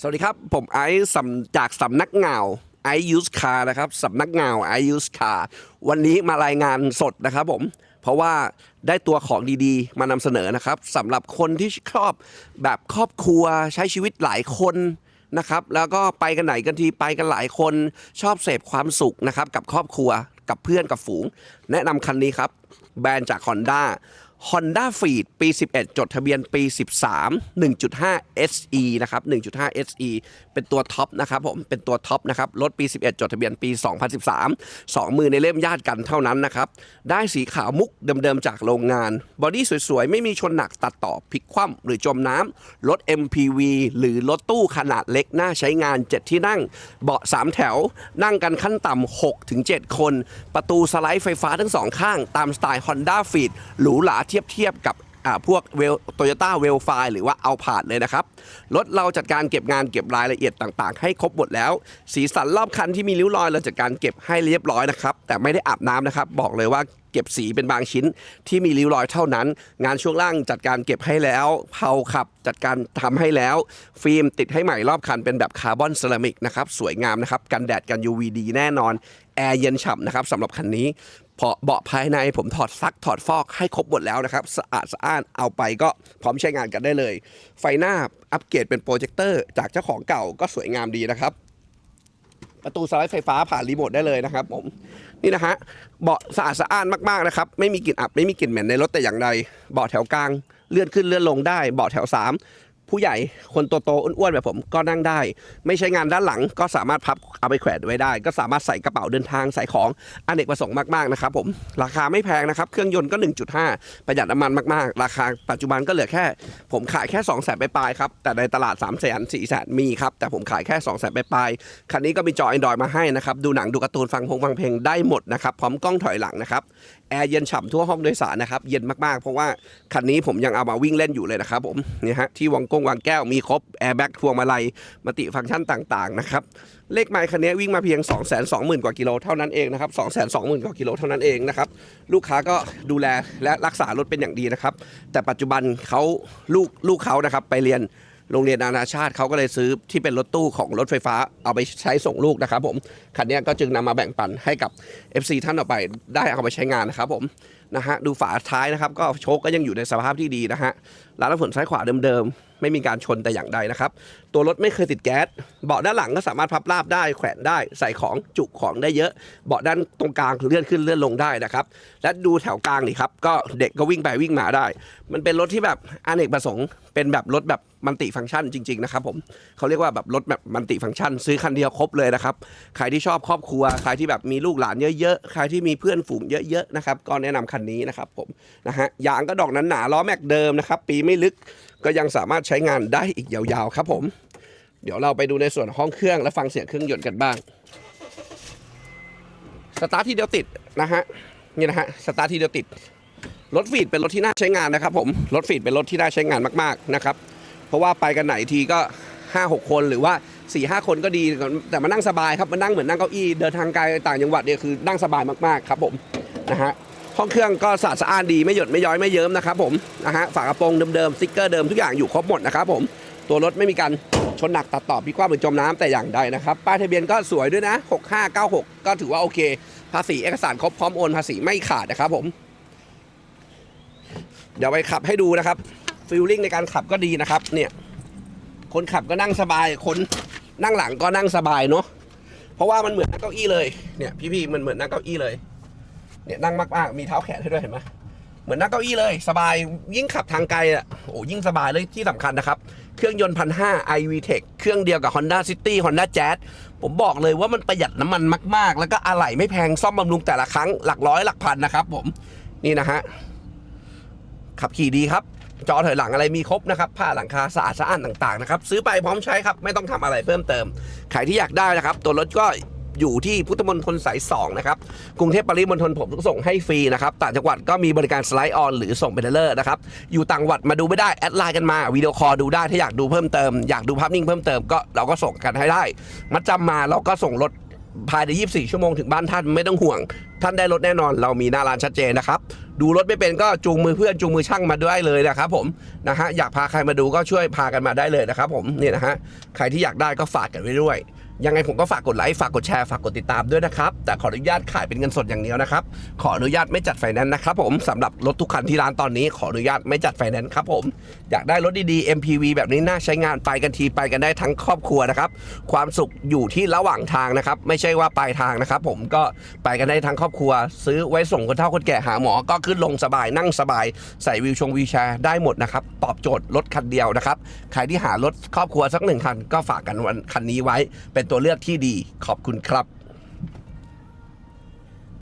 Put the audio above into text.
สวัสดีครับ ผมไอซ์สำจากสำนักเงาไอยูสคานะครับสำนักเงาไอยูสคาวันนี้มารายงานสดนะครับผม เพราะว่าได้ตัวของดีๆ มานำเสนอนะครับสำหรับคนที่ชอบแบบครอบครัวใช้ชีวิตหลายคนนะครับ แล้วก็ไปกันไหนกันทีไปกันหลายคนชอบเสพความสุขนะครับ กับครอบครัวกับเพื่อนกับฝูง แนะนำคันนี้ครับ แบรนด์จาก Honda Honda f e e d ปี 11 จดทะเบียนปี 13 1.5 SE นะครับ 1.5 SE เป็นตัวท็อปนะครับผม เป็นตัวท็อปนะครับ รถปี 11 จดทะเบียนปี 2013 2 มือในเล่มญาติกันเท่านั้นนะครับ ได้สีขาวมุกเดิมๆ จากโรงงาน บอดี้สวยๆ ไม่มีชนหนักตัดต่อพลิกคว่ำหรือจมน้ำ รถ MPV หรือรถตู้ขนาดเล็กน่าใช้งาน 7 ที่นั่ง เบาะ 3 แถว นั่งกันขั้นต่ำ6ถึง7คน ประตูสไลด์ไฟฟ้าทั้งสองข้าง ตามสไตล์ Honda f e e d หรูหราเทียบเทียบกับพวกเวลโตโยต้าเวลไฟหรือว่าเอาผาดเลยนะครับ รถเราจัดการเก็บงานเก็บรายละเอียดต่าง ๆ ให้ครบหมดแล้ว สีสันรอบคันที่มีริ้วรอยเราจัดการเก็บให้เรียบร้อยนะครับ แต่ไม่ได้อาบน้ำนะครับ บอกเลยว่าเก็บสีเป็นบางชิ้นที่มีริ้วรอยเท่านั้น งานช่วงล่างจัดการเก็บให้แล้วเผาขับจัดการทำให้แล้ว ฟิล์มติดให้ใหม่รอบคันเป็นแบบคาร์บอนเซรามิกนะครับสวยงามนะครับกันแดดกัน UV ดีแน่นอนแอร์เย็นฉ่ำนะครับสำหรับคันนี้ เบาะภายในผมถอดซักถอดฟอกให้ครบหมดแล้วนะครับ สะอาดสะอ้านเอาไปก็พร้อมใช้งานกันได้เลย ไฟหน้าอัปเกรดเป็นโปรเจคเตอร์จากเจ้าของเก่าก็สวยงามดีนะครับ ประตูสไลด์ไฟฟ้าผ่านรีโมทได้เลยนะครับผมนี่นะฮะเบาะสะอาดสะอ้านมากๆนะครับ ไม่มีกลิ่นอับไม่มีกลิ่นเหม็นในรถแต่อย่างใดเบาะแถวกลางเลื่อนขึ้นเลื่อนลงได้เบาะแถว 3 ผู้ใหญ่คนโตๆอ้วนๆแบบผมก็นั่งได้ ไม่ใช้งานด้านหลังก็สามารถพับเอาไปแขวนไว้ได้ ก็สามารถใส่กระเป๋าเดินทางใส่ของอเนกประสงค์มากๆนะครับผมราคาไม่แพงนะครับ เครื่องยนต์ก็ 1.5 ประหยัดน้ำมันมากๆ ราคาปัจจุบันก็เหลือแค่ ผมขายแค่2 0 0แสนปลายๆครับแต่ในตลาด3 0 0แสน4แสนมีครับแต่ผมขายแค่2 0 0แสนปลายๆคันนี้ก็มีจอ Android มาให้นะครับดูหนังดูการ์ตูนฟังพงฟังเพลงได้หมดนะครับพร้อมกล้องถอยหลังนะครับ แอร์เย็นฉ่ำทั่วห้องโดยสารนะครับ เย็นมากๆ เพราะว่าคันนี้ผมยังเอามาวิ่งเล่นอยู่เลยนะครับผมนี่ฮะที่วงกงวังแก้วมีครบแอร์แบ็กพวงมาลัยมัติฟังก์ชันต่างๆนะครับเลขไมล์คันนี้วิ่งมาเพียง 2 2 0 0 0 0 กว่ากิโลเท่านั้นเองนะครับ2 2 0 0 0 0 กว่ากิโลเท่านั้นเองนะครับลูกค้าก็ดูแลและรักษารถเป็นอย่างดีนะครับแต่ปัจจุบันเขาลูกลูกเขานะครับไปเรียน โรงเรียนนานาชาติเขาก็เลยซื้อที่เป็นรถตู้ของรถไฟฟ้าเอาไปใช้ส่งลูกนะครับผมคันนี้ก็จึงนำมาแบ่งปันให้กับ FC ท่านต่อไปได้เอาไปใช้งานนะครับผมนะฮะดูฝาท้ายนะครับ ก็โชคก็ยังอยู่ในสภาพที่ดีนะฮะร้านน้ำฝนซ้ายขวาเดิมๆ ไม่มีการชนแต่อย่างใดนะครับ ตัวรถไม่เคยติดแก๊ส เบาะด้านหลังก็สามารถพับราบได้แขวนได้ใส่ของจุของได้เยอะ เบาะด้านตรงกลางเลื่อนขึ้นเลื่อนลงได้นะครับ และดูแถวกลางนี่ครับ ก็เด็กก็วิ่งไปวิ่งมาได้ มันเป็นรถที่แบบอเนกประสงค์เป็นแบบรถแบบ มัลติฟังก์ชันจริงๆนะครับผมเขาเรียกว่าแบบรถแบบมัลติฟังก์ชัน ซื้อคันเดียวครบเลยนะครับใครที่ชอบครอบครัว ใครที่แบบมีลูกหลานเยอะๆใครที่มีเพื่อนฝูงเยอะๆนะครับก็แนะนำคันนี้นะครับผมนะฮะยางก็ดอกนั้นหนาล้อแม็กเดิมนะครับปีไม่ลึกก็ยังสามารถใช้งานได้อีกยาวๆครับผม เดี๋ยวเราไปดูในส่วนห้องเครื่องและฟังเสียงเครื่องยนต์กันบ้างสตาร์ทที่เดียวติดนะฮะนี่นะฮะสตาร์ทที่เดียวติดรถฟีดเป็นรถที่น่าใช้งานนะครับผมรถฟีดเป็นรถที่น่าใช้งานมากๆนะครับ ราะว่าไปกันไหนทีก็ 5 6 คนหรือว่า4ี่ห้าคนก็ดี แต่มานั่งสบายครับมานั่งเหมือนนั่งเก้าอี้เดินทางไกลต่างจังหวัดเนี่ยคือนั่งสบายมากๆครับผมนะฮะห้องเครื่องก็สะอาดสะอ้านดีไม่หยดไม่ย้อยไม่เยิ้มนะครับผมนะฮะฝากระโปรงเดิมๆสติ๊กเกอร์เดิมทุกอย่างอยู่ครบหมดนะครับผมตัวรถไม่มีการชนหนักตัดต่อพิกว่าหรือนจมน้ำแต่อย่างใดนะครับป้ายทะเบียนก็สวยด้วยนะ 6596 ก็ถือว่าโอเค ภาษีเอกสารครบพร้อมโอนภาษีไม่ขาดนะครับผม เดี๋ยวไปขับให้ดูนะครับ ฟิลลิ่งในการขับก็ดีนะครับ เนี่ย คนขับก็นั่งสบาย คนนั่งหลังก็นั่งสบายเนาะเพราะว่ามันเหมือนนั่งเก้าอี้เลยเนี่ยพี่ๆมันเหมือนนั่งเก้าอี้เลย เนี่ยนั่งมากๆมีเท้าแขนให้ด้วยเห็นไหมเหมือนนั่งเก้าอี้เลย สบายยิ่งขับทางไกลอะโอ้ยิ่งสบายเลยที่สำคัญนะครับ เครื่องยนต์พันห้า iV Tech เครื่องเดียวกับ Honda City Honda Jazz ผมบอกเลยว่ามันประหยัดน้ำมันมาก ๆ แล้วก็อะไหล่ไม่แพงซ่อมบำรุงแต่ละครั้งหลักร้อยหลักพันนะครับ ผมนี่นะฮะขับขี่ดีครับ จอถอยหลังอะไรมีครบนะครับผ้าหลังคาสะอาดสะอ้านต่างๆนะครับซื้อไปพร้อมใช้ครับไม่ต้องทำอะไรเพิ่มเติมใครที่อยากได้นะครับ ตัวรถก็อยู่ที่พุทธมณฑลสาย2นะครับ กรุงเทพปริมณฑลผมส่งให้ฟรีนะครับ ต่างจังหวัดก็มีบริการสไลด์ออนหรือส่งเป็นเลอร์นะครับ อยู่ต่างจังหวัดมาดูไม่ได้ แอดไลน์กันมาวิดีโอคอลดูได้ ถ้าอยากดูเพิ่มเติม อยากดูภาพนิ่งเพิ่มเติมก็เราก็ส่งกันให้ได้ มัดจำมาเราก็ส่งรถ ภายใน 24 ชั่วโมงถึงบ้านท่านไม่ต้องห่วง ท่านได้รถแน่นอนเรามีหน้าร้านชัดเจนนะครับ ดูรถไม่เป็นก็จูงมือเพื่อนจูงมือช่างมาด้วยเลยนะครับผมนะฮะอยากพาใครมาดูก็ช่วยพากันมาได้เลยนะครับผมนี่นะฮะใครที่อยากได้ก็ฝากกันไว้ด้วย ยังไงผมก็ฝากกดไลค์ฝากกดแชร์ฝากกดติดตามด้วยนะครับ แต่ขออนุญาตขายเป็นเงินสดอย่างเดียวนะครับ ขออนุญาตไม่จัดไฟแนนซ์นะครับผมสำหรับรถทุกคันที่ร้านตอนนี้ขออนุญาตไม่จัดไฟแนนซ์ครับผมอยากได้รถดีๆ MPV แบบนี้น่าใช้งานไปกันทีไปกันได้ทั้งครอบครัวนะครับความสุขอยู่ที่ระหว่างทางนะครับ ไม่ใช่ว่าปลายทางนะครับ ผมก็ไปกันได้ทั้งครอบครัว ซื้อไว้ส่งคนเฒ่าคนแก่หาหมอก็ขึ้นลงสบายนั่งสบายใส่วิวชงวีแชร์ได้หมดนะครับตอบโจทย์รถคันเดียวนะครับใครที่หารถครอบครัวสักหนึ่งคันก็ฝากกันวันคันนี้ไว้เป็นตัวเลือกที่ดีขอบคุณครับ